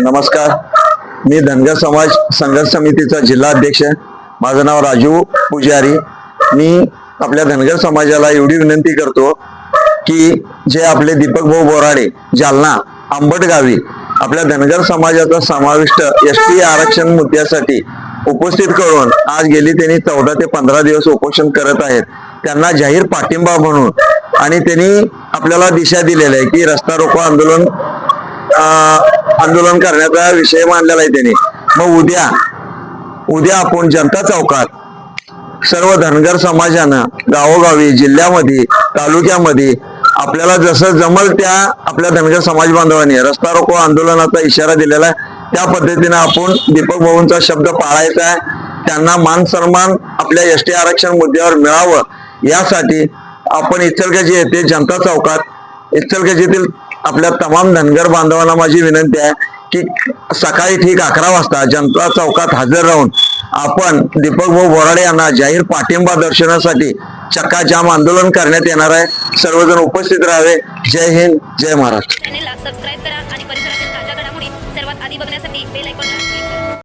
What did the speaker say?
नमस्कार. मी धनगर समाज संघर्ष समितीचा जिल्हा अध्यक्ष माझं नाव राजू पुजारी. मी आपल्या धनगर समाजाला एवढी विनंती करतो की जे आपले दीपक भाऊ बोराडे जालना आंबट गावी आपल्या धनगर समाजाचा समाविष्ट एस टी आरक्षण मुद्द्यासाठी उपस्थित करून आज गेली त्यांनी चौदा ते पंधरा दिवस उपोषण करत आहेत. त्यांना जाहीर पाठिंबा म्हणून आणि त्यांनी आपल्याला दिशा दिलेली आहे की रस्ता रोको आंदोलन आंदोलन करण्याचा विषय मांडलेला आहे त्यांनी. मग उद्या उद्या आपण जनता चौकात सर्व धनगर समाजानं गावोगावी जिल्ह्यामध्ये तालुक्यामध्ये आपल्याला जसं जमल त्या आपल्या धनगर समाज बांधवांनी रस्ता रोको आंदोलनाचा इशारा दिलेला आहे. त्या पद्धतीने आपण दीपक भाऊंचा शब्द पाळायचा आहे. त्यांना मान सन्मान आपल्या एस टी आरक्षण मुद्द्यावर मिळावं. यासाठी आपण इचलकरंजी येथे जनता चौकात इचलकरंजीतील आपल्या तमाम धनगर बांधवांना माझी विनंती आहे की सकाळी ठीक अकरा वाजता जनता चौकात हजर राहून आपण दीपक भाऊ बोराडे यांना जाहीर पाठिंबा दर्शनासाठी चक्काजाम आंदोलन करण्यात येणार आहे. सर्वजण उपस्थित राहावे. जय हिंद जय महाराष्ट्र.